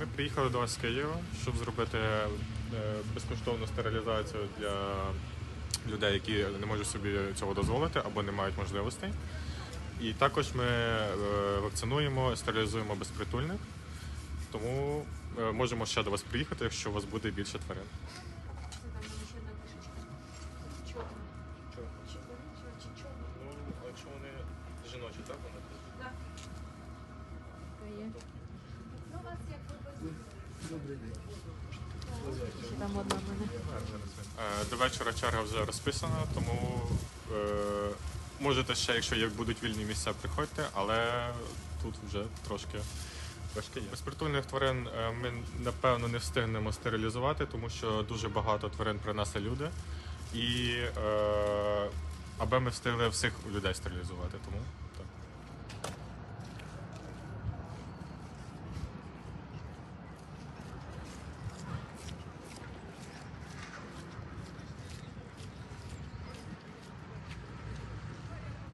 Ми приїхали до вас з Києва, щоб зробити е, безкоштовну стерилізацію для людей, які не можуть собі цього дозволити або не мають можливостей. І також ми е, вакцинуємо, стерилізуємо безпритульних, тому е, можемо ще до вас приїхати, якщо у вас буде більше тварин. Жіночі, так вони Ще там одна в мене. Е, До вечора черга вже розписана, тому е, можете ще, якщо є, будуть вільні місця, приходьте, але тут вже трошки трошки є. Безпритульних тварин е, ми напевно не встигнемо стерилізувати, тому що дуже багато тварин принесли люди. І е, аби ми встигли всіх людей стерилізувати, тому так.